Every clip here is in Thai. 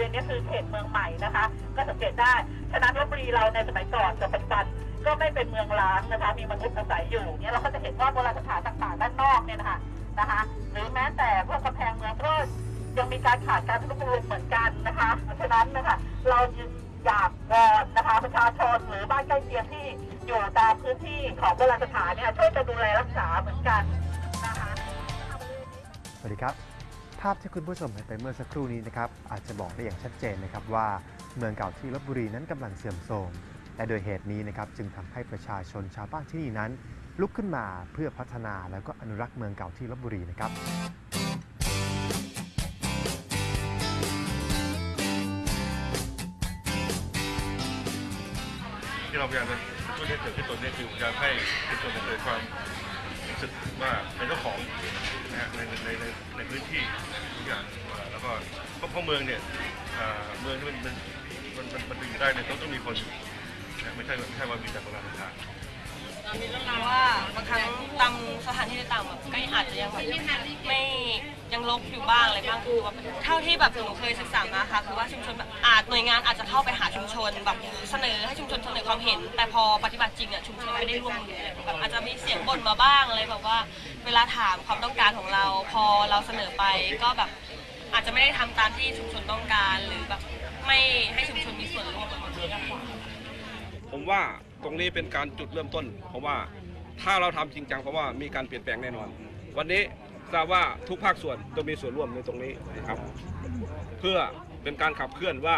ริเวณนี้คือเขตเมืองใหม่นะคะ ก็สังเกตได้ฉะนั้นลบบุรีเราในสมัยก่อนกับปัจจุบันก็ไม่เป็นเมืองร้างนะคะ มีมนุษย์อาศัยอยู่เนี่ยเราก็จะเห็นว่าโบราณสถานต่างๆด้านนอกเนี่ยนะคะนะคะ หรือแม้แต่พวกกำแพงเมืองก็ยังมีการขาดการทุบรุเหมือนกันนะคะ เพราะฉะนั้นนะคะเราจึงอยากวอนนะคะประชาชนหรือบ้านใกล้เคียงที่อยู่ตามพื้นที่ของโบราณสถานเนี่ยช่วยกันดูแลรักษาเหมือนกันนะคะสวัสดีครับ ภาพที่คุณผู้ชมเห็นไปเมื่อสักครู่นี้นะครับอาจจะบอกได้อย่างชัดเจนนะครับว่าเมืองเก่าที่ลบบุรีนั้นกำลังเสื่อมโทรมและโดยเหตุนี้นะครับจึงทำให้ประชาชนชาวบ้านที่นี่นั้น ลุกขึ้นมาเพื่อพัฒนาแล้วก็อนุรักษ์เมืองเก่าที่ลบบุรีนะครับที่เราพยายามจะช่วยให้เกิดขึ้นตรงนี้คือพยายามให้เป็นส่วนเกิดความ สึกว่าเป็นเจ้าของนะฮะในในในในพื้นที่ทุกอย่างแล้วก็เพราะเพราะเมืองเนี่ยอ่าเมืองที่มันมันมันมันมันอยู่ได้เนี่ยต้องต้องมีคนนะไม่ใช่ไม่ใช่ว่ามีแต่โบราณสถานนนี้ต้องรู้ ว่าบางครั้งตามสถานที่ต่างๆแบบก็อาจจะยังแบบไม่ยังลกอยู่บ้างอะไรบ้างคือแบบเท่าที่แบบหนูเคยศึกษามาค่ะคือว่าชุมชนแบบอาจหน่วยงานอาจจะเข้าไปหาชุมชนแบบเสนอให้ชุมชนเสนอความเห็น แต่พอปฏิบัติจริงอะชุมชนไม่ได้ร่วมมือเลยแบบอาจจะมีเสียงบ่นมาบ้างอะไรแบบว่า เวลาถามความต้องการของเรา พอเราเสนอไปก็แบบอาจจะไม่ได้ทำตามที่ชุมชนต้องการหรือแบบไม่ให้ชุมชนมีส่วนร่วมกับมันมากกว่าผมว่า ตรงนี้เป็นการจุดเริ่มต้น เพราะว่าถ้าเราทำจริงจังเพราะว่ามีการเปลี่ยนแปลงแน่นอน วันนี้ทราบว่าทุกภาคส่วนต้องมีส่วนร่วมในตรงนี้นะครับ เพื่อเป็นการขับเคลื่อนว่า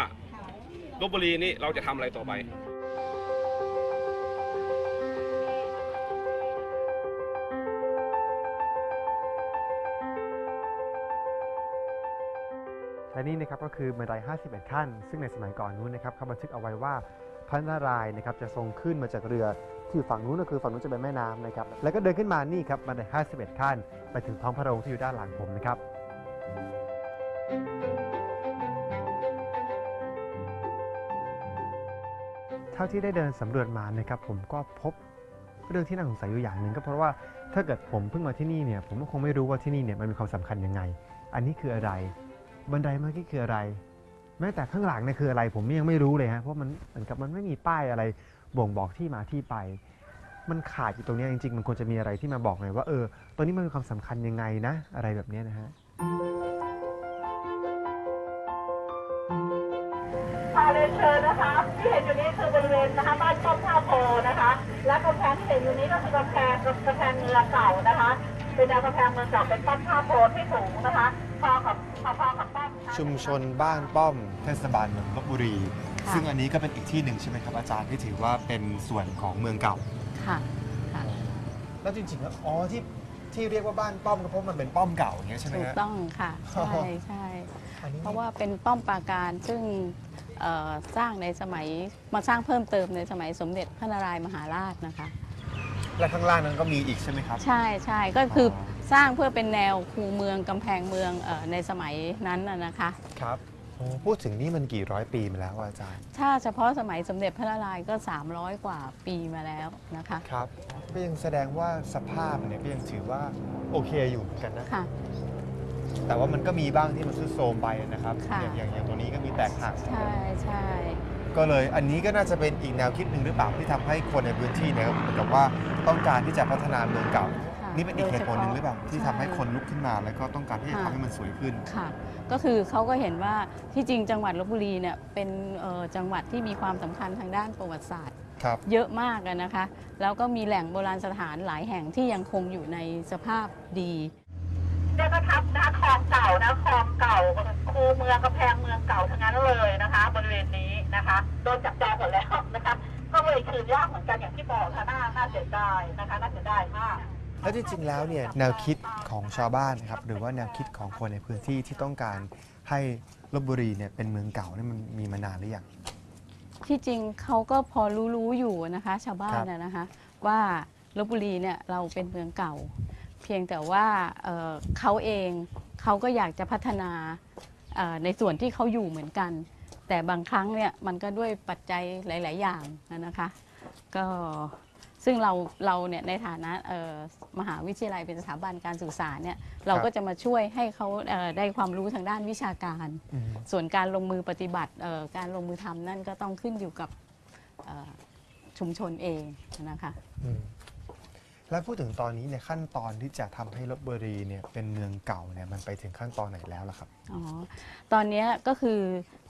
ลบบุรีนี้เราจะทำอะไรต่อไปและนี่นะครับก็คือบันได 51 ขั้น ซึ่งในสมัยก่อนนู้นนะครับเขาบันทึกเอาไว้ว่า ระนารายณ์นะครับจะทรงขึ้นมาจากเรือที่อยู่ฝั่งนู้นก็คือฝั่งนู้นจะเป็นแม่น้ำนะครับแล้วก็เดินขึ้นมานี่ครับบันได51 ขั้น ไปถึงท้องพระโรงที่อยู่ด้านหลังผมนะครับ เท่าที่ได้เดินสำรวจมานะครับผมก็พบเรื่องที่น่าสงสัยอยู่อย่างหนึ่งก็เพราะว่าถ้าเกิดผมเพิ่งมาที่นี่เนี่ยผมก็คงไม่รู้ว่าที่นี่เนี่ยมันมีความสำคัญยังไง อันนี้คืออะไร บันไดเมื่อกี้คืออะไร แม้แต่ข้างหลังเนี่ยคืออะไรผมยังไม่รู้เลยฮะเพราะมันเหมือนกับมันไม่มีป้ายอะไรบ่งบอกที่มาที่ไป มันขาดอยู่ตรงเนี้ยจริง ๆ มันควรจะมีอะไรที่มาบอกหน่อยว่าเออตอนนี้มันมีความสำคัญยังไงนะ อะไรแบบเนี้ยนะฮะ พาเรียนเชิญนะคะ ที่เห็นอยู่นี้คือบริเวณนะคะบ้านป้อมท่าโพนะคะ และกำแพงที่เห็นอยู่นี้ก็คือกำแพงกำแพงเมืองเก่านะคะ เป็นแนวกำแพงเมืองเก่าเป็นป้อมท่าโพที่สูงนะคะพอกับพอๆกับป้อมชุมชนบ้านป้อมเทศบาลเมืองลบบุรีค่ะซึ่งอันนี้ก็เป็นอีกที่หนึ่งใช่ไหมครับอาจารย์ที่ถือว่าเป็นส่วนของเมืองเก่า ค่ะค่ะ แล้วจริงๆแล้วอ๋อที่ที่เรียกว่าบ้านป้อมก็เพราะมันเป็นป้อมเก่าอย่างเงี้ยใช่ไหมถูกฮะ ต้องค่ะ อ๋อ ใช่ใช่อันนี้เพราะว่าเป็นป้อมปราการซึ่งเอ่อสร้างในสมัยมาสร้างเพิ่มเติมในสมัยสมเด็จพระนารายณ์มหาราชนะคะ และข้างล่างนั้นก็มีอีกใช่ไหมครับ ใช่ใช่ก็คืออสร้างเพื่อเป็นแนวคูเมืองกำแพงเมืองเออในสมัยนั้นน่ะนะคะ ครับโอ้พูดถึงนี่มันกี่ร้อยปีมาแล้วอะอาจารย์ถ้าเฉพาะสมัยสมเด็จพระนารายณ์ก็ 300 กว่าปีมาแล้วนะคะ ครับ ก็ยังแสดงว่าสภาพเนี่ยก็ยังถือว่าโอเคอยู่เหมือนกันนะ ค่ะ แต่ว่ามันก็มีบ้างที่มันทรุดโทรมไปนะครับ ค่ะ อย่างอย่างอย่างตรงนี้ก็มีแตกหัก ใช่ใช่ ก็เลยอันนี้ก็น่าจะเป็นอีกแนวคิดหนึ่งหรือเปล่าที่ทำให้คนในพื้นที่เนี่ยเหมือนกับว่าต้องการที่จะพัฒนาเมืองเก่า ค่ะนี่เป็นอีกเหตุผลหนึ่งหรือเปล่าที่ทำให้ช่คนลุกขึ้นมาแล้วก็ต้องการที่จะค่ะทำให้มันสวยขึ้น ค่ะ ก็คือเขาก็เห็นว่าที่จริงจังหวัดลบบุรีเนี่ยเป็นเอ่อจังหวัดที่มีความสำคัญทางด้านประวัติศาสตร์ ครับ เยอะมากอะนะคะ แล้วก็มีแหล่งโบราณสถานหลายแห่งที่ยังคงอยู่ในสภาพดี เนี่ยนะครับนะคลองเก่านะคลองเก่าคูเมืองกำแพงเมืองเก่าทั้งนั้นเลยนะคะ บริเวณนี้นะคะโดนจับจองหมดแล้วนะคะก็เลยคืนยากเหมือนกันอย่างที่บอกค่ะน่าน่าเสียดายนะคะน่าเสียดายมากแล้วจริงๆแล้วเนี่ยแนวคิดของชาวบ้านนะครับหรือว่าแนวคิดของคนในพื้นที่ที่ต้องการให้ลบบุรีเนี่ยเป็นเมืองเก่านี่มันมีมานานหรือยังที่จริงเขาก็พอรู้ๆอยู่นะคะ ชาวบ้าคนรับน่ะนะคะ ว่าลบบุรีเนี่ยเราเป็นเมืองเก่า เพียงแต่ว่าเอ่อเขาเองเขาก็อยากจะพัฒนาเอ่อในส่วนที่เขาอยู่เหมือนกัน แต่บางครั้งเนี่ยมันก็ด้วยปัจจัยหลาย ๆ อย่างนะคะก็ซึ่งเราเราเนี่ยในฐานะเอ่อมหาวิทยาลัยเป็นสถาบันการศึกษาเนี่ยเราก็จะมาช่วยให้เขาเอ่อได้ความรู้ทางด้านวิชาการ อืม ส่วนการลงมือปฏิบัติเอ่อการลงมือทำนั่นก็ต้องขึ้นอยู่กับเอ่อชุมชนเองนะคะ อืม แล้วพูดถึงตอนนี้เนี่ยขั้นตอนที่จะทำให้ลบบุรีเนี่ยเป็นเมืองเก่าเนี่ยมันไปถึงขั้นตอนไหนแล้วล่ะครับ อ๋อ ตอนเนี้ยก็คือ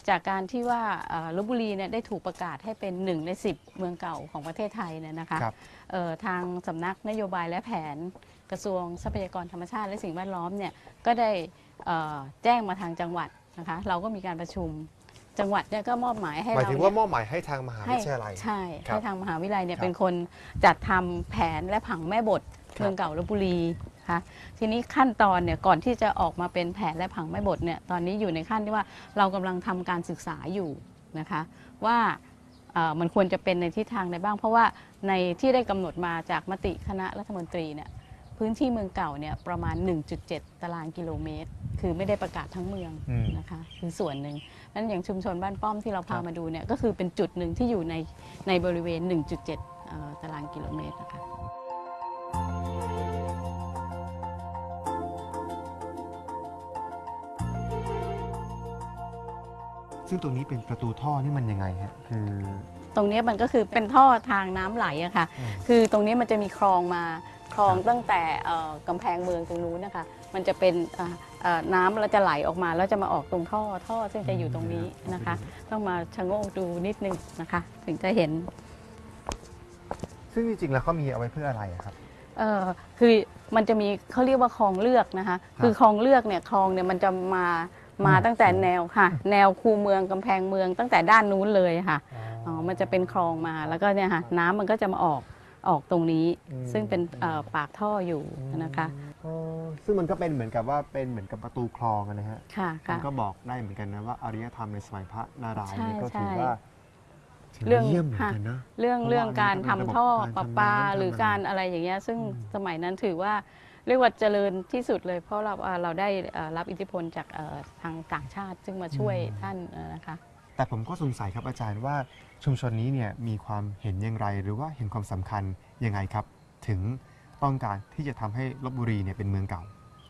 จากการที่ว่าเอ่อลบบุรีเนี่ยได้ถูกประกาศให้เป็นหนึ่งใน 10 เมืองเก่าของประเทศไทยเนี่ยนะคะครับ เอ่อทางสำนักนโยบายและแผนกระทรวงทรัพยากรธรรมชาติและสิ่งแวดล้อมเนี่ยก็ได้เอ่อแจ้งมาทางจังหวัดนะคะเราก็มีการประชุม จังหวัดเนี่ยก็มอบหมายให้หมายเราถึงเนี่ว่ายมอบหมายให้ทางมหาวิทยาลัย ใช่ครับให้ทางมหาวิทยาลัยเนี่ยครับเป็นคนจัดทำแผนและผังแม่บทครับ เมืองเก่าลบบุรีค่ะทีนี้ขั้นตอนเนี่ยก่อนที่จะออกมาเป็นแผนและผังแม่บทเนี่ยตอนนี้อยู่ในขั้นที่ว่าเรากำลังทำการศึกษาอยู่นะคะ ว่าเอ่อมันควรจะเป็นในทิศทางใดบ้าง เพราะว่าในที่ได้กำหนดมาจากมติคณะรัฐมนตรีเนี่ยพื้นที่เมืองเก่าเนี่ยประมาณ 1.7 ตารางกิโลเมตร คือไม่ได้ประกาศทั้งเมือง อืม นะคะคือส่วนหนึ่ง นั้นอย่างชุมชนบ้านป้อมที่เราครัพาบมาดูเนี่ยก็คือเป็นจุดหนึ่งที่อยู่ในในบริเวณ 1.7เอ่อตารางกิโลเมตรนะคะซึ่งตรงนี้เป็นประตูท่อนี่มันยังไงฮะคือตรงเนี้ยมันก็คือเป็นท่อทางน้ำไหลอะค่ะอืมคือตรงนี้มันจะมีคลองมาคลองครับตั้งแต่เอ่อกำแพงเมืองตรงนู้นนะคะ มันจะเป็นเอ่อเอ่อ น้ำแล้วจะไหลออกมาแล้วจะมาออกตรงท่อท่อซึ่งจะอยู่ตรงนี้นะคะ ต้องมาชะโงกดูนิดนึงนะคะ ถึงจะเห็นซึ่งจริงๆแล้วเขามีเอาไว้เพื่ออะไรอะครับ เอ่อคือมันจะมีเขาเรียกว่าคลองเลือกนะคะ คือคลองเลือกเนี่ยคลองเนี่ยมันจะมามาอืมตั้งแต่แนวค่ะ แนวคูเมืองกำแพงเมืองตั้งแต่ด้านนู้นเลยค่ะอ๋อมันจะเป็นคลองมาแล้วก็เนี่ยค่ะน้ำมันก็จะมาออกออกตรงนี้อืมซึ่งเป็นเอ่อปากท่ออยู่นะคะ อ๋อซึ่งมันก็เป็นเหมือนกับว่าเป็นเหมือนกับประตูคลองอะนะฮะค่ะมัค่ะ นก็บอกได้เหมือนกันนะว่าอารยธรรมในสมัยพระนารายณ์นี่ใช่ก็ถือใช่ว่าถือเรื่องว่าเยี่ยมเหมือนกันนะ เรื่องเพราะว่าเรื่องการอันนี้ทำก็เป็นท่อระบบประการปาทำน้ำหรือทำอะไรการอะไรอย่างเงี้ยซึ่งอืมสมัยนั้นถือว่าเรียกว่าเจริญที่สุดเลย เพราะเราเอ่อเราได้เอ่อรับอิทธิพลจากเอ่อทางต่างชาติซึ่งมาช่วยท่านเอ่อนะคะ แต่ผมก็สงสัยครับอาจารย์ว่าชุมชนนี้เนี่ยมีความเห็นอย่างไร หรือว่าเห็นความสำคัญยังไงครับ ถึง ต้องการที่จะทำให้ลบบุรีเนี่ยเป็นเมืองเก่า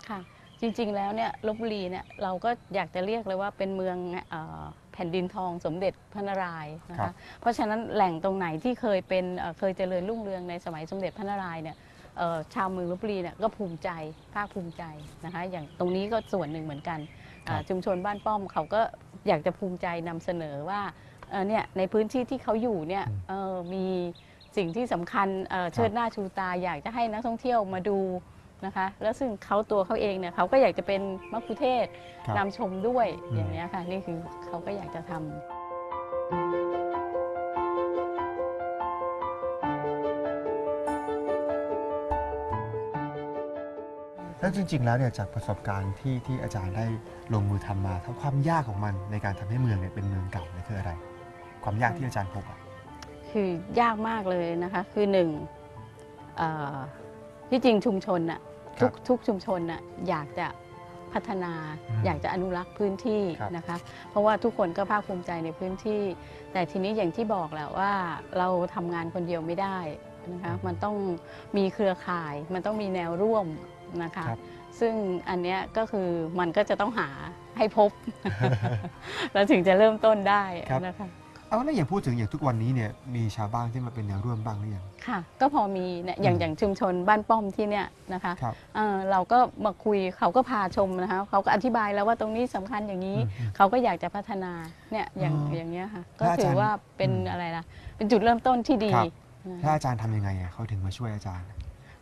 ค่ะจริงๆแล้วเนี่ยลบบุรีเนี่ยเราก็อยากจะเรียกเลยว่าเป็นเมืองเออแผ่นดินทองสมเด็จพระนารายณ์นะครัคะบเพราะฉะนั้นแหล่งตรงไหนที่เคยเป็นเอ่อเคยเจริญรุ่งเรืองในสมัยสมเด็จพระนารายณ์เนี่ยเอ่อชาวเมืองลบบุรีเนี่ยก็ภูมิใจภาคภูมิใจนะคะอย่างตรงนี้ก็ส่วนหนึ่งเหมือนกันเอ่อชุมชนบ้านป้อมเขาก็อยากจะภูมิใจนำเสนอว่าเอ่อเนี่ยในพื้นที่ที่เขาอยู่เนี่ยเอ่อมี สิ่งที่สำคัญเอ่อเชิดหน้าชูตาอยากจะให้นักท่องเที่ยวมาดูนะคะ แล้วซึ่งเขาตัวเขาเองเนี่ยเขาก็อยากจะเป็นมัคคุเทศก์ครับ นำชมด้วยอืมอย่างเนี้ยค่ะนี่คือเขาก็อยากจะทำ แล้วจริง ๆ แล้วเนี่ยจากประสบการณ์ที่ที่อาจารย์ได้ลงมือทำมาทั้งความยากของมันในการทำให้เมืองเนี่ยเป็นเมืองเก่าเนี่ยคืออะไร ความยากที่อาจารย์พบอะ คือยากมากเลยนะคะ คือหนึ่งเอ่อที่จริงชุมชนน่ะทุกทุกชุมชนน่ะอยากจะพัฒนาอืมอยากจะอนุรักษ์พื้นที่ครับนะคะ เพราะว่าทุกคนก็ภาคภูมิใจในพื้นที่ แต่ทีนี้อย่างที่บอกแหละว่าเราทำงานคนเดียวไม่ได้นะคะมันต้องมีเครือข่าย มันต้องมีแนวร่วมนะคะครับซึ่งอันเนี้ยก็คือมันก็จะต้องหาให้พบ แล้วถึงจะเริ่มต้นได้ครับนะคะ เอาแล้วอย่างพูดถึงอย่างทุกวันนี้เนี่ยมีชาวบ้านที่มาเป็นแนวร่วมบ้างหรือยัง ค่ะ ก็พอมีเนี่ยอย่างอืมอย่างชุมชนบ้านป้อมที่เนี่ยนะคะครับเอ่อเราก็มาคุยเขาก็พาชมนะคะเขาก็อธิบายแล้วว่าตรงนี้สำคัญอย่างนี้ อืมเขาก็อยากจะพัฒนาเนี่ยอย่างอ๋อออย่างเงี้ยค่ะ ก็แล้วอาจารย์ถือว่าเป็นอืมอะไรล่ะเป็นจุดเริ่มต้นที่ดีครับ นะถ้าอาจารย์ทำยังไงอะเขาถึงมาช่วยอาจารย์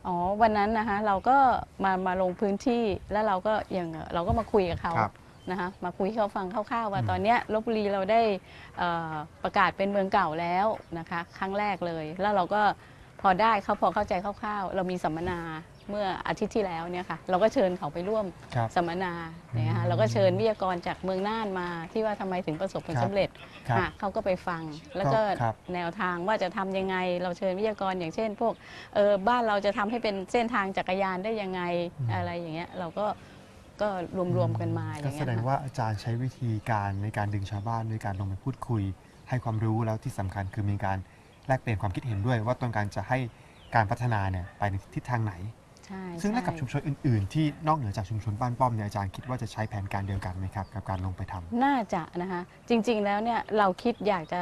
อ๋อวันนั้นนะคะเราก็มามาลงพื้นที่แล้วเราก็อย่างเราก็มาคุยกับเขา ครับ นะคะมาคุยให้เขาฟังคร่าวๆว่าอืมตอนเนี้ยลบบุรีเราได้เอ่อประกาศเป็นเมืองเก่าแล้วนะคะครั้งแรกเลย แล้วเราก็พอได้เขาพอเข้าใจคร่าวๆ เรามีสัมมนาเมื่ออาทิตย์ที่แล้วเนี่ยค่ะเราก็เชิญเขาไปร่วมครับ สัมมนาเนี่ยค่ะอืมเราก็เชิญวิทยากรจากเมืองน่านมาที่ว่าทำไมถึงประสบผลครับ สำเร็จ ครับ ค่ะเขาก็ไปฟังแล้วก็ครับแนวทางว่าจะทำยังไง เราเชิญวิทยากรอย่างเช่น พวกเออบ้านเราจะทำให้เป็นเส้นทางจักรยานได้ยังไงอืม อะไรอย่างเงี้ยเราก็ ก็รวมๆกันมาอก็ย่างแสเงี้ยดงค่ะ ว่าอาจารย์ใช้วิธีการในการดึงชาวบ้านด้วยการลงไปพูดคุย ให้ความรู้แล้วที่สำคัญคือมีการแลกเปลี่ยนความคิดเห็นด้วย ว่าต้องการจะให้การพัฒนาเนี่ยไปในทิศทางไหน ใช่ซึ่งถ้ากับใช่ชุมชนอื่น ๆ ที่นอกเหนือจากชุมชนบ้านป้อมเนี่ยอาจารย์คิดว่าจะใช้แผนการเดียวกันไหมครับกับการลงไปทำ น่าจะนะคะ จริงๆแล้วเนี่ยเราคิดอยากจะ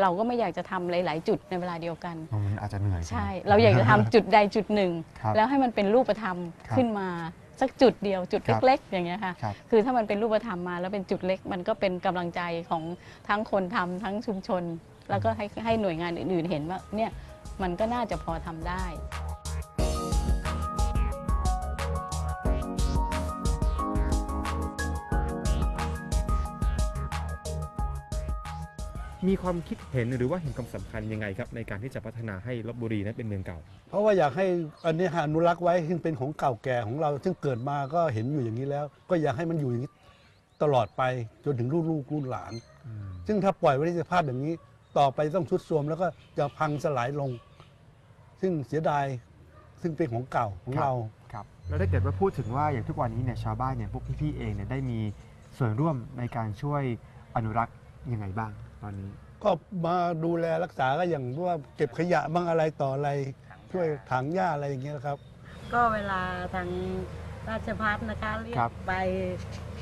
เราก็ไม่อยากจะทำหลาย ๆ จุดในเวลาเดียวกัน มันอาจจะเหนื่อยใช่ไหมเราอยากจะทำจุดใดจุดหนึ่ง ครับแล้วให้มันเป็นรูปธรรมครับ ขึ้นมา สักจุดเดียวจุดครับเล็ก ๆ อย่างเงี้ยค่ะ ครับคือถ้ามันเป็นรูปธรรมมาแล้วเป็นจุดเล็ก มันก็เป็นกำลังใจของทั้งคนทำทั้งชุมชน แล้วก็ให้ให้หน่วยงานอื่นๆเห็นว่าเนี่ยมันก็น่าจะพอทำได้ มีความคิดเห็นหรือว่าเห็นความสำคัญยังไงครับในการที่จะพัฒนาให้ลบบุรีนั้นเป็นเมืองเก่า เพราะว่าอยากให้อันนี้อนุรักษ์ไว้ซึ่งเป็นของเก่าแก่ของเรา ซึ่งเกิดมาก็เห็นอยู่อย่างนี้แล้ว ก็อยากให้มันอยู่อย่างนี้ตลอดไปจนถึงรุ่นลูกรุ่นหลาน ซึ่งถ้าปล่อยไว้ในสภาพอย่างนี้ ต่อไปต้องชุดโทรวมแล้วก็จะพังสลายลง ซึ่งเสียดายซึ่งเป็นของเก่าของครับเรา ครับแล้วถ้าเกิดว่าพูดถึงว่าอย่างทุกวันนี้เนี่ยชาวบ้านเนี่ยพวกพี่ๆเองเนี่ยได้มีส่วนร่วมในการช่วยอนุรักษ์ยังไงบ้าง ตอนนี้ ก็มาดูแลรักษาก็อย่างว่าเก็บขยะบ้างอะไรต่ออะไร ช่วยถางหญ้าอะไรอย่างเงี้ยครับ ก็เวลาทางราชพัฒนะคะเรียครักบไป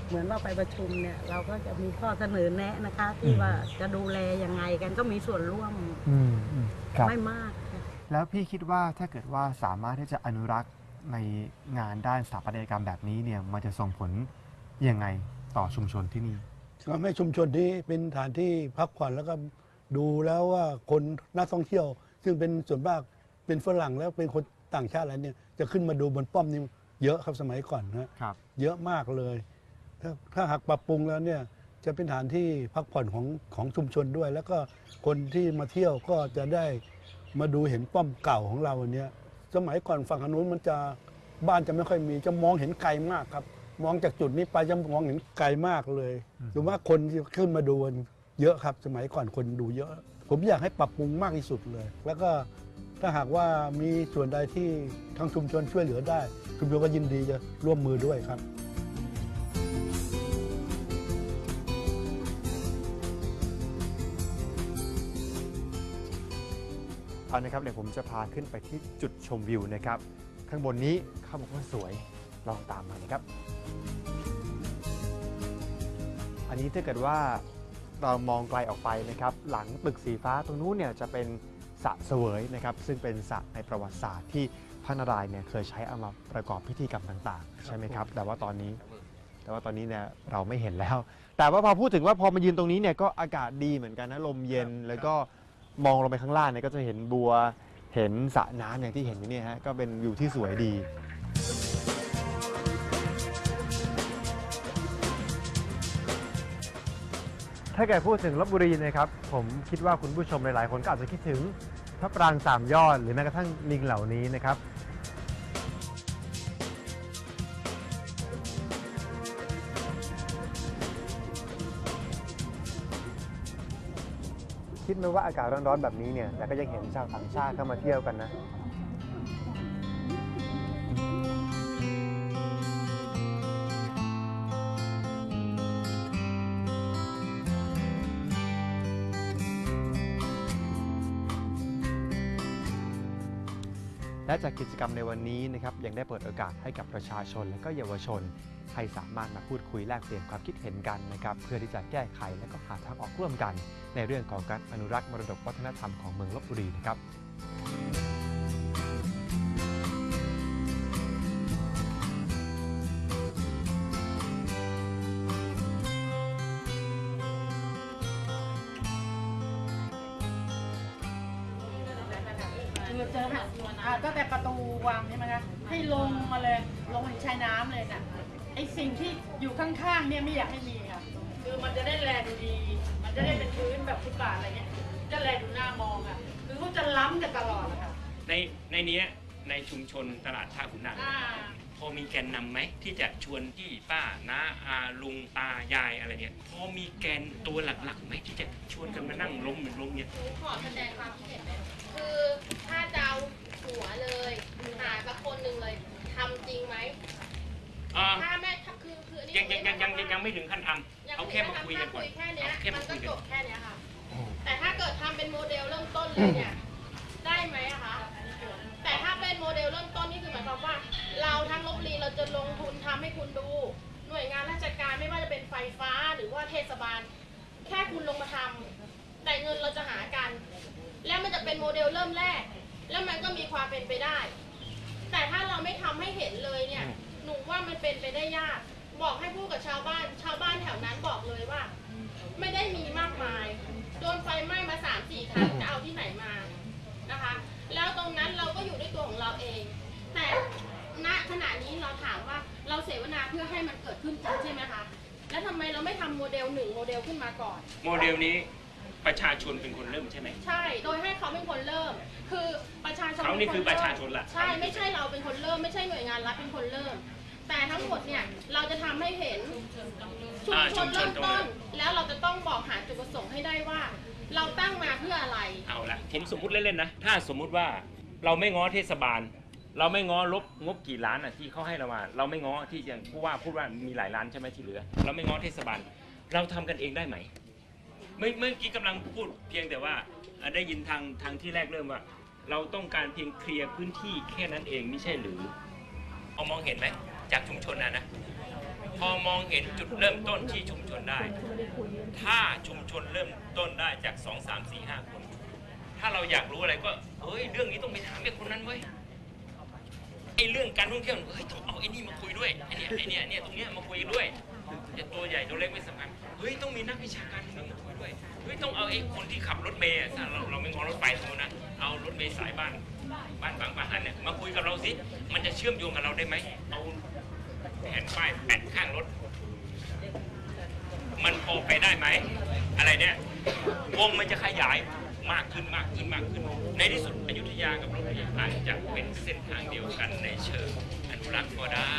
เหมือนว่าไปประชุมเนี่ย เราก็จะมีข้อเสนอแนะนะคะ ที่อืมว่าจะดูแลยังไงกันก็มีส่วนร่วมอืมอืมครับ ไม่มากค่ะ แล้วพี่คิดว่าถ้าเกิดว่าสามารถที่จะอนุรักษ์ในงานด้านสถาปัตยกรรมแบบนี้เนี่ยมันจะส่งผลยังไงต่อชุมชนที่นี่ ทำให้ชุมชนนี้เป็นฐานที่พักผ่อนแล้วก็ดูแล้วว่าคนนักท่องเที่ยว ซึ่งเป็นส่วนมากเป็นฝรั่งแล้วเป็นคนต่างชาติอะไรเนี่ยจะขึ้นมาดูบนป้อมนี่เยอะครับสมัยก่อนนะครับ เยอะมากเลยถ้าถ้าหากปรับปรุงแล้วเนี่ยจะเป็นฐานที่พักผ่อนของของชุมชนด้วย แล้วก็คนที่มาเที่ยวก็จะได้มาดูเห็นป้อมเก่าของเราอันเนี้ยสมัยก่อนฝั่งอนนุนมันจะบ้านจะไม่ค่อยมีจะมองเห็นไกลมากครับ มองจากจุดนี้ไปจะมองเห็นไกลมากเลยอืมหรือว่าคนที่ขึ้นมาดูกันเยอะครับ สมัยก่อนคนดูเยอะ ผมอยากให้ปรับปรุงมากที่สุดเลย แล้วก็ถ้าหากว่ามีส่วนใดที่ทางชุมชนช่วยเหลือได้ ชุมชนก็ยินดีจะร่วมมือด้วยครับเอานะครับเดี๋ยวผมจะพาขึ้นไปที่จุดชมวิวนะครับ ข้างบนนี้เขาบอกว่าสวย ลองตามมานะครับ อันนี้ถ้าเกิดว่าเรามองไกลออกไปนะครับ หลังตึกสีฟ้าตรงนู้นเนี่ยจะเป็นสระเสวยนะครับ ซึ่งเป็นสระในประวัติศาสตร์ที่พระนารายณ์เนี่ยเคยใช้เอามาประกอบพิธีกรรมต่างๆ ใช่ไหมครับ แต่ว่าตอนนี้ แต่ว่าตอนนี้เนี่ยเราไม่เห็นแล้ว แต่ว่าพอพูดถึงว่าพอมายืนตรงนี้เนี่ยก็อากาศดีเหมือนกันนะลมเย็นแล้วก็มองลงไปข้างล่างเนี่ยก็จะเห็นบัวเห็นสระน้ำอย่างที่เห็นอยู่เนี่ยฮะก็เป็นวิวที่สวยดี ถ้าเกิดพูดถึงลบบุรีนะครับผมคิดว่าคุณผู้ชมหลาย ๆ คนก็อาจจะคิดถึงพระปรางสามยอด หรือแม้กระทั่งลิงเหล่านี้นะครับ คิดไหมว่าอากาศร้อน ๆ แบบนี้เนี่ยแต่ก็ยังเห็นชาวต่างชาติเข้ามาเที่ยวกันนะ และจากกิจกรรมในวันนี้นะครับยังได้เปิดโอกาสให้กับประชาชนและก็เยาวชน ให้สามารถมาพูดคุยแลกเปลี่ยนความคิดเห็นกันนะครับเพื่อที่จะแก้ไขและก็หาทางออกร่วมกัน ในเรื่องของการอนุรักษ์มรดกวัฒนธรรมของเมืองลบบุรีนะครับ สิ่งที่อยู่ข้างๆเนี่ยไม่อยากให้มีค่ะคือมันจะได้แลดูดี มันจะได้เป็นพื้นแบบฟุตบาทอะไรเงี้ยจะแลดูหน้ามองอะคือเขาจะล้ำกันตลอดอะค่ะในในเนี้ยในชุมชนตลาดท่าขุนนางอ่าพอมีแกนนำไหมที่จะชวนพี่ป้าน้าอาลุงตายายอะไรเนี่ยพอมีแกนตัวหลักๆไหมที่จะชวนกันมานั่งล้มหรือล้มเนี่ยขอแสดงความคิดเห็นเลยคือถ้าจะเอาหัวเลยหาสักคนหนึ่งเลยทำจริงไหม ถ้าแม่คือคือยังยังยังยังยังยังไม่ถึงขั้นทำเอาแค่มาคุยกันก่อนเอาแค่มมาคุยกันแค่เนี้ยค่ะ แต่ถ้าเกิดทำเป็นโมเดลเริ่มต้นเลยเนี่ยได้ไหมอะคะแต่ถ้าเป็นโมเดลเริ่มต้นนี่คือหมายความว่า เราทั้งลบลีเราจะลงทุนทำให้คุณดู หน่วยงานราชการไม่ว่าจะเป็นไฟฟ้าหรือว่าเทศบาล แค่คุณลงมาทำแต่เงินเราจะหากัน แล้วมันจะเป็นโมเดลเริ่มแรก แล้วมันก็มีความเป็นไปได้ แต่ถ้าเราไม่ทำให้เห็นเลย ว่ามันเป็นไปได้ยาก บอกให้พูดกับชาวบ้าน ชาวบ้านแถวนั้นบอกเลยว่า ไม่ได้มีมากมาย โดนไฟไหม้มาสามสี่ครั้งจะเอาที่ไหนมานะคะ แล้วตรงนั้นเราก็อยู่ด้วยตัวของเราเอง แต่ณขณะนี้เราถามว่าเราเสวนาเพื่อให้มันเกิดขึ้นจริงใช่ไหมคะแล้วทำไมเราไม่ทำโมเดลหนึ่งโมเดลขึ้นมาก่อน โมเดลนี้ประชาชนเป็นคนเริ่มใช่ไหมใช่ โดยให้เขาเป็นคนเริ่ม คือประชาชนเขานี่คือประชาชนล่ะ ใช่ ไม่ใช่เราเป็นคนเริ่ม ไม่ใช่หน่วยงานรัฐเป็นคนเริ่ม แต่ทั้งหมดเนี่ยเราจะทำให้เห็นชุมอ่าชชุนมชเริ่นมตรงต้นั้น น แล้วเราจะต้องบอกหาจุดประสงค์ให้ได้ว่า เราตั้งมาเพื่ออะไร เอาละเห็นสมมุติเล่นๆนะ ถ้าสมมุติว่าเราไม่ง้อเทศบาล เราไม่ง้อลบงบกี่ล้านอะที่เขาให้เรามา เราไม่ง้อที่อย่างผู้ว่าพูดว่ามีหลายล้านใช่ไหมที่เหลือ เราไม่ง้อเทศบาล เราทำกันเองได้ไหม เมื่อเมื่อกี้กำลังพูดเพียงแต่ว่าอะได้ยินทางทางที่แรกเริ่มว่า เราต้องการเพียงเคลียร์พื้นที่แค่นั้นเองไม่ใช่หรือ เอามองเห็นไหม จากชุมชนนะนะพอมองเห็นจุดเริ่มต้นที่ชุมชนได้ ถ้าชุมชนเริ่มต้นได้จากสองสามสี่ห้าคน ถ้าเราอยากรู้อะไรก็เฮ้ยเรื่องนี้ต้องไปถามไอ้คนนั้นเว้ยไอ้เรื่องการท่องเที่ยวเฮ้ยต้องเอาไอ้นี่มาคุยด้วยไอ้เนี่ยไอ้เนี่ยเนี่ยตรงเนี้ยมาคุยด้วยจะตัวใหญ่ตัวเล็กไม่สำคัญเฮ้ยต้องมีนักวิชาการตรงนี้มาคุยด้วยเฮ้ยต้องเอาไอ้คนที่ขับรถเมล์ถ้าเราเราไม่งอรถไฟสมมตินะเอารถเมล์สายบ้านบ้านบางบางอันเนี่ยมาคุยกับเราสิมันจะเชื่อมโยงกับเราได้ไหมเอา แผ่นป้ายแปะข้างรถ มันพอไปได้ไหม อะไรเนี่ยวงมันจะขยายมากขึ้นมากขึ้นมากขึ้น ในที่สุดอยุธยากับรถไฟอาจจะเป็นเส้นทางเดียวกันในเชิงอนุรักษ์ก็ได้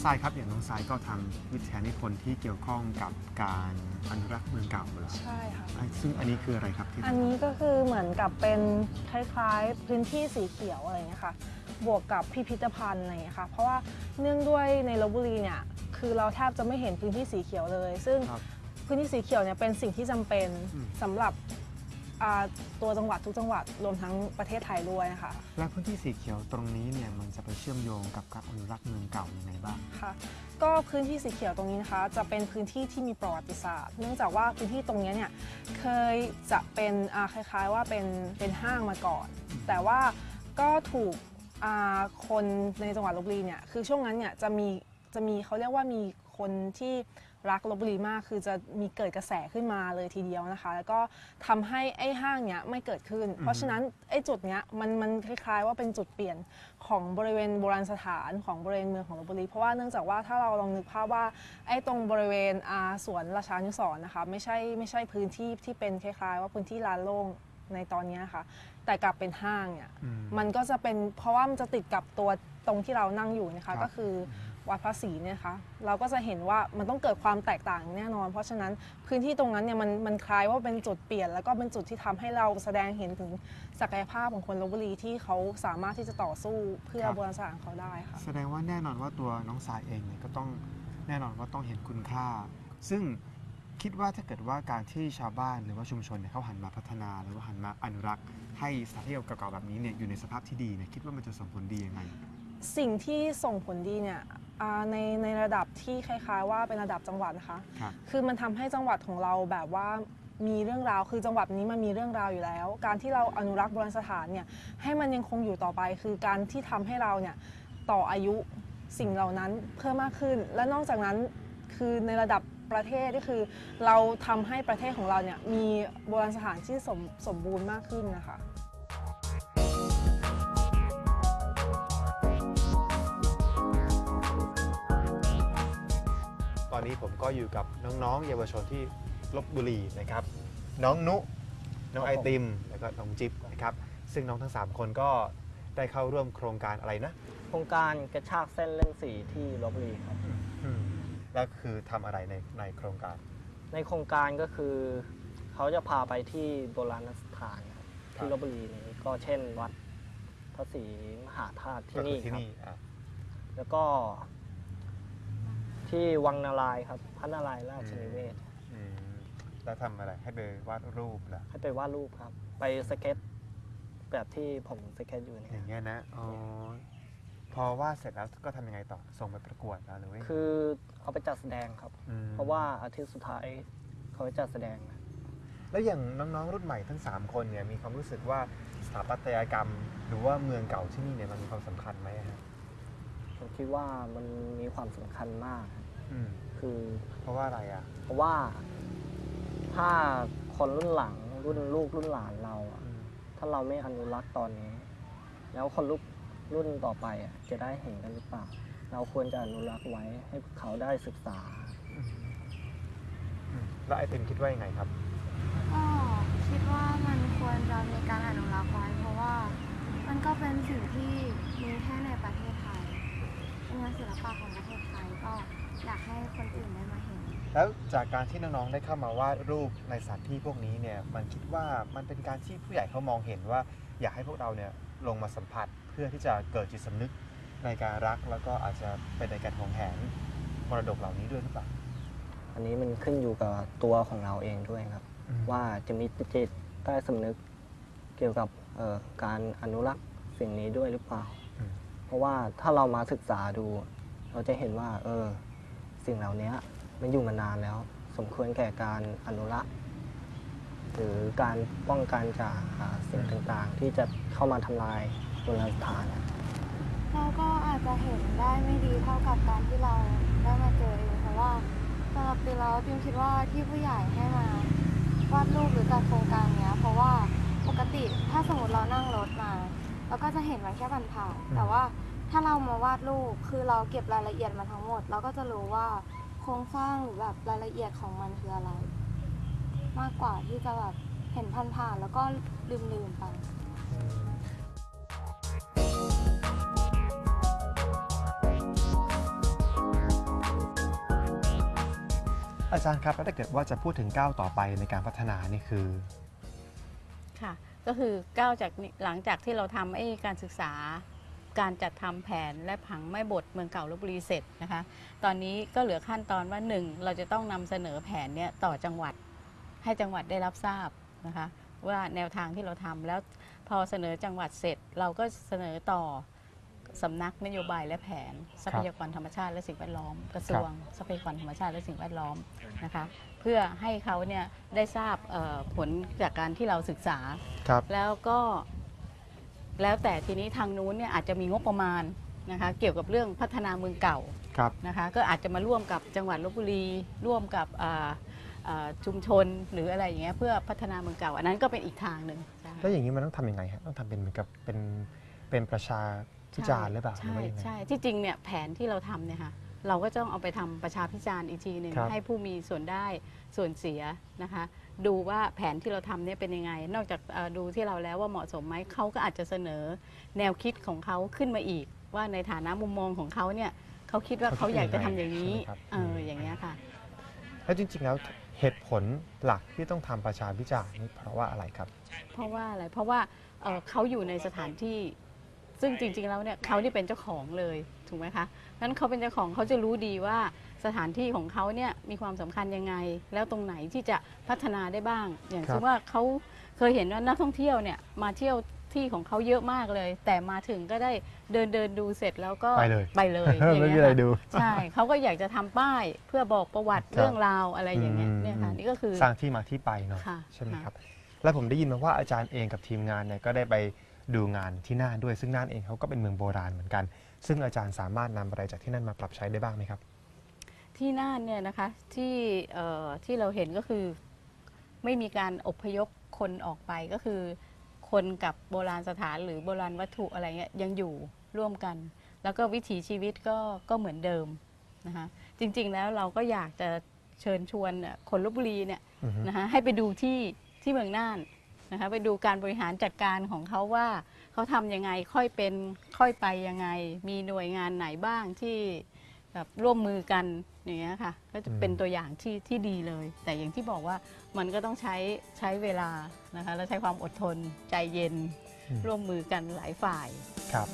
องทรายครับอย่างน้องทรายก็ทำวิทยานิพนธ์ที่เกี่ยวข้องกับการอนุรักษ์เมืองเก่าเหรอใช่ค่ะ อะซึ่งอันนี้คืออะไรครับที่อันนี้ก็คือเหมือนกับเป็นคล้ายๆพื้นที่สีเขียวอะไรอย่างเงี้ยค่ะ บวกกับพิพิธภัณฑ์อะไรอย่างเงี้ยค่ะ เพราะว่าเนื่องด้วยในลบบุรีเนี่ยคือเราแทบจะไม่เห็นพื้นที่สีเขียวเลย ซึ่งครับ พื้นที่สีเขียวเนี่ยเป็นสิ่งที่จำเป็นอืม สำหรับ อ่าตัวจังหวัดทุกจังหวัดรวมทั้งประเทศไทยด้วยนะคะและพื้นที่สีเขียวตรงนี้เนี่ยมันจะไปเชื่อมโยงกับการอนุรักษ์เมืองเก่ายังไงบ้าง ค่ะ ก็พื้นที่สีเขียวตรงนี้นะคะ จะเป็นพื้นที่ที่มีประวัติศาสตร์ เนื่องจากว่าพื้นที่ตรงเนี้ยเนี่ยเคยจะเป็นอ่าคล้ายๆว่าเป็นเป็นห้างมาก่อน แต่ว่าก็ถูกอ่าคนในจังหวัดลบบุรีเนี่ยคือช่วงนั้นเนี่ยจะมีจะมีเขาเรียกว่ามีคนที่ รักลบบุรีมากคือจะมีเกิดกระแสขึ้นมาเลยทีเดียวนะคะ แล้วก็ทำให้ไอ้ห้างเนี้ยไม่เกิดขึ้น เพราะฉะนั้นไอ้จุดเนี้ยมันมันคล้ายๆว่าเป็นจุดเปลี่ยนของบริเวณโบราณสถานของบริเวณเมืองของลบบุรีเพราะว่าเนื่องจากว่าถ้าเราลองนึกภาพว่าไอ้ตรงบริเวณอาสวนราชานุสรณ์นะคะไม่ใช่ไม่ใช่พื้นที่ที่เป็นคล้ายๆ ว่าพื้นที่ลานโล่งในตอนเนี้ยค่ะ แต่กลับเป็นห้างเนี่ยอืมมันก็จะเป็นเพราะว่ามันจะติดกับตัวตรงที่เรานั่งอยู่นะครัคะบก็คือ วัดพระศรีเนี่ยนะคะเราก็จะเห็นว่ามันต้องเกิดความแตกต่างแน่นอน เพราะฉะนั้นพื้นที่ตรงนั้นเนี่ยมันมันคล้ายว่าเป็นจุดเปลี่ยน แล้วก็เป็นจุดที่ทำให้เราแสดงเห็นถึงศักยภาพของคนลบบุรีที่เขาสามารถที่จะต่อสู้เพื่อโบราณสถานของเขาได้ค่ะแสดงว่าแน่นอนว่าตัวน้องทรายเองเนี่ยก็ต้องแน่นอนว่าต้องเห็นคุณค่า ซึ่งคิดว่าถ้าเกิดว่าการที่ชาวบ้านหรือว่าชุมชนเนี่ยเขาหันมาพัฒนาหรือว่าหันมาอนุรักษ์ ให้สถานที่เก่าๆแบบนี้เนี่ยอยู่ในสภาพที่ดีเนี่ยคิดว่ามันจะส่งผลดียังไง สิ่งที่ส่งผลดีเนี่ยอ่า ในในระดับที่คล้ายๆ ว่าเป็นระดับจังหวัดนะคะ ครับคือมันทำให้จังหวัดของเราแบบว่ามีเรื่องราวคือจังหวัดนี้มันมีเรื่องราวอยู่แล้ว การที่เราอนุรักษ์โบราณสถานเนี่ยให้มันยังคงอยู่ต่อไป คือการที่ทำให้เราเนี่ยต่ออายุสิ่งเหล่านั้นเพิ่มมากขึ้น และนอกจากนั้นคือในระดับประเทศก็คือ เราทำให้ประเทศของเราเนี่ยมีโบราณสถานที่สมสมบูรณ์มากขึ้นนะคะ อนนี้ผมก็อยู่กับน้องๆ เยาวชนที่ลบบุรีนะครับ น้องนุ น้องไอติม แล้วก็น้องจิ๊บนะครับ ซึ่งน้องทั้ง 3 คนก็ได้เข้าร่วมโครงการอะไรนะ โครงการกระชากเส้นเล่นสีที่ลบบุรีครับ อืมแล้วคือทำอะไรในในโครงการ ในโครงการก็คือ เขาจะพาไปที่โบราณสถานครับครับที่ลบบุรีนี้ก็เช่นวัดพระศรีมหาธาตุที่ก็คืนี่อที่ครับ นี่อะแล้วก็ ที่วังนารายณ์ครับ พระนารายณ์ราชนิเวศน์อืมแล้วแล้วทำอะไรให้ไปวาดรูปเหรอให้ไปวาดรูปครับ ไปสเก็ต แบบที่ผมสเก็ตอยู่อเนี่ยย่างเงี้ยนะอ๋อพอวาดเสร็จแล้วก็ทำยังไงต่อ ส่งไปประกวดเหรอหรือว่ายังไงคือเอาไปจัดแสดงครับ มเพราะว่าอาทิตย์สุดท้ายเขาจะจัดแสดงนะแล้วอย่างน้องๆรุ่นใหม่ทั้ง 3 คนเนี่ยมีความรู้สึกว่าสถาปัตยกรรม หรือว่าเมืองเก่าที่นี่เนี่ยมันมีความสำคัญไหมฮะ ผมคิดว่ามันมีความสำคัญมากครับอืมคือ เพราะว่าอะไรอะ เพราะว่าถ้าคนรุ่นหลังรุ่นลูกรุ่นหลานเราอะอืมถ้าเราไม่อนุรักษ์ตอนนี้ แล้วคนรุ่นรุ่นต่อไปอะจะได้เห็นกันหรือเปล่า เราควรจะอนุรักษ์ไว้ให้เขาได้ศึกษาอืมอืมแล้วไอติมคิดว่ายังไงครับ ก็คิดว่ามันควรจะมีการอนุรักษ์ไว้เพราะว่ามันก็เป็นสิ่งที่มีแค่ในประเทศไทยเป็น งานศิลปะของประเทศไทยก็อยากให้คนอื่นได้มาเห็น แล้วจากการที่น้องๆได้เข้ามาวาดรูปในสถานที่พวกนี้เนี่ยมันคิดว่ามันเป็นการที่ผู้ใหญ่เขามองเห็นว่า อยากให้พวกเราเนี่ยลงมาสัมผัสเพื่อที่จะเกิดจิตสำนึกในการรักแล้วก็อาจจะเป็นในการหวงแหนมรดกเหล่านี้ด้วยหรือเปล่า อันนี้มันขึ้นอยู่กับตัวของเราเองด้วยครับ อืม ว่าจะมีจิตใต้สำนึกเกี่ยวกับเอ่อการอนุรักษ์สิ่งนี้ด้วยหรือเปล่าอืม เพราะว่าถ้าเรามาศึกษาดู เราจะเห็นว่า เออ สิ่งเหล่านี้มันอยู่มานานแล้ว สมควรแก่การอนุรักษ์หรือการป้องกันจากสิ่งต่างๆ ที่จะเข้ามาทำลายโบราณสถานเราก็อาจจะเห็นได้ไม่ดีเท่ากับการที่เราได้มาเจอเองเพราะว่าสำหรับปีแล้วพิมคิดว่าที่ผู้ใหญ่ให้มาวาดรูปหรือจัดโครงการเนี้ย เพราะว่าปกติถ้าสมมติเรานั่งรถมาเราก็จะเห็นมันแค่ผ่านๆแต่ว่า ถ้าเรามาวาดรูปคือเราเก็บรายละเอียดมาทั้งหมด เราก็จะรู้ว่าโครงสร้างหรือแบบรายละเอียดของมันคืออะไร มากกว่าที่จะแบบเห็นผ่านๆแล้วก็ลืมๆไป อาจารย์ครับแล้วถ้าเกิดว่าจะพูดถึงก้าวต่อไปในการพัฒนานี่คือ ค่ะ ก็คือก้าวจากนี้หลังจากที่เราทำไอ้การศึกษา การจัดทำแผนและผังไม่บทเมืองเก่าลบบุรีเสร็จนะคะ ตอนนี้ก็เหลือขั้นตอนว่าหนึ่งเราจะต้องนำเสนอแผนเนี่ยต่อจังหวัดให้จังหวัดได้รับทราบนะคะว่าแนวทางที่เราทำแล้วพอเสนอจังหวัดเสร็จ เราก็เสนอต่อสำนักนโยบายและแผนทรัพยากรธรรมชาติและสิ่งแวดล้อม กระทรวงทรัพยากรธรรมชาติและสิ่งแวดล้อมนะคะเพื่อให้เขาเนี่ยได้ทราบเอ่อผลจากการที่เราศึกษาครับแล้วก็ แล้วแต่ทีนี้ทางนู้นเนี่ยอาจจะมีงบประมาณนะคะเกี่ยวกับเรื่องพัฒนาเมืองเก่าครับ นะคะก็อาจจะมาร่วมกับจังหวัดลบบุรีร่วมกับอ่าอ่าชุมชนหรืออะไรอย่างเงี้ยเพื่อพัฒนาเมืองเก่า อันนั้นก็เป็นอีกทางหนึ่งใช่ แล้วอย่างนี้มันต้องทำยังไงฮะต้องทำเป็นเหมือนกับเป็นเป็นประชาพิจารณ์หรือเปล่าหรือใช่ว่ายังไง ใช่ที่จริงเนี่ยแผนที่เราทำเนี่ยค่ะเราก็ต้องเอาไปทำประชาพิจารณ์อีกทีหนึ่งครับให้ผู้มีส่วนได้ส่วนเสียนะคะ ดูว่าแผนที่เราทำเนี่ยเป็นยังไง นอกจากเอ่อดูที่เราแล้วว่าเหมาะสมไหมเขาก็อาจจะเสนอแนวคิดของเขาขึ้นมาอีก ว่าในฐานะมุมมองของเขาเนี่ยเขาคิดว่าเขาอยากจะทำอย่างนี้ใช่ไหมครับเอออย่างเงี้ยค่ะ แล้วจริงๆแล้วเหตุผลหลักที่ต้องทำประชาพิจารณ์นี่เพราะว่าอะไรครับ เพราะว่าอะไรเพราะว่าเอ่อเขาอยู่ในสถานที่ ซึ่งจริงๆแล้วเนี่ยเขาที่เป็นเจ้าของเลยถูกไหมคะนั้นเขาเป็นเจ้าของเขาจะรู้ดีว่า สถานที่ของเขาเนี่ยมีความสำคัญยังไง แล้วตรงไหนที่จะพัฒนาได้บ้าง อย่างครับเช่นว่าเขาเคยเห็นว่านักท่องเที่ยวเนี่ยมาเที่ยวที่ของเขาเยอะมากเลย แต่มาถึงก็ได้เดินเดินดูเสร็จแล้วก็ไปเลยไปเลยไม่อย่างมีเงี้ยอะไรค่ะดูใช่เขาก็อยากจะทำป้ายเพื่อบอกประวัติครับเรื่องราวอะไรอย่างเงี้ยอืมเนี่ยค่ะนี่ก็คือสร้างที่มาที่ไปเนาะค่ะใช่ไหมค่ะครับแล้วผมได้ยินมาว่าอาจารย์เองกับทีมงานเนี่ยก็ได้ไปดูงานที่น่านด้วย ซึ่งน่านเองเขาก็เป็นเมืองโบราณเหมือนกัน ซึ่งอาจารย์สามารถนำอะไรจากที่นั่นมาปรับใช้ได้บ้างไหมครับ ที่น่านเนี่ยนะคะที่เอ่อที่เราเห็นก็คือไม่มีการอพยพคนออกไปก็คือ คนกับโบราณสถานหรือโบราณวัตถุอะไรเงี้ยยังอยู่ร่วมกัน แล้วก็วิถีชีวิตก็ก็เหมือนเดิมนะคะจริงๆแล้วเราก็อยากจะเชิญชวนเนี่ยคนลบบุรีเนี่ยอือฮึนะคะให้ไปดูที่ที่เมืองน่านนะคะไปดูการบริหารจัดการของเขาว่าเขาทำยังไงค่อยเป็นค่อยไปยังไง มีหน่วยงานไหนบ้างที่แบบร่วมมือกันางเงี้ยค่ะ ก็จะเป็นตัวอย่างที่ที่ดีเลย แต่อย่างที่บอกว่ามันก็ต้องใช้ใช้เวลานะคะแล้วใช้ความอดทนใจเย็นร่วมมือกันหลายฝ่าย ครับ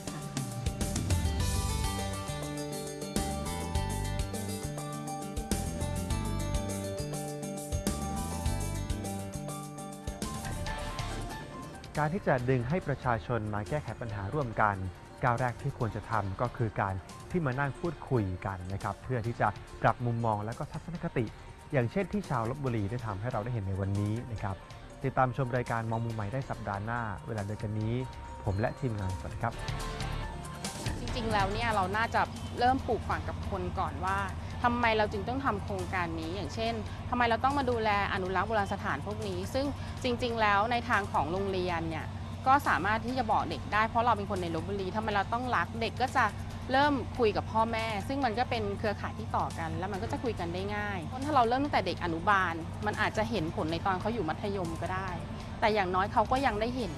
การที่จะดึงให้ประชาชนมาแก้ไขปัญหาร่วมกัน ก้าวแรกที่ควรจะทำก็คือการ ที่มานั่งพูดคุยกันนะครับ เพื่อที่จะปรับมุมมองและก็ทัศนคติ อย่างเช่นที่ชาวลบบุรีได้ทำให้เราได้เห็นในวันนี้นะครับติดตามชมรายการมองมุมใหม่ได้สัปดาห์หน้า เวลาเดียวกันนี้ ผมและทีมงานสวัสดีครับ จริงๆแล้วเนี่ยเราน่าจะเริ่มปลูกฝังกับคนก่อนว่าทำไมเราจึงต้องทำโครงการนี้ อย่างเช่นทำไมเราต้องมาดูแลอนุรักษ์โบราณสถานพวกนี้ ซึ่งจริง ๆ แล้วในทางของโรงเรียนเนี่ยก็สามารถที่จะบอกเด็กได้เพราะเราเป็นคนในลบบุรีทำไมเราต้องรักเด็กก็จะ เริ่มคุยกับพ่อแม่ ซึ่งมันก็เป็นเครือข่ายที่ต่อกัน แล้วมันก็จะคุยกันได้ง่ายเพราะถ้าเราเริ่มตั้งแต่เด็กอนุบาล มันอาจจะเห็นผลในตอนเขาอยู่มัธยมก็ได้ แต่อย่างน้อยเขาก็ยังได้เห็น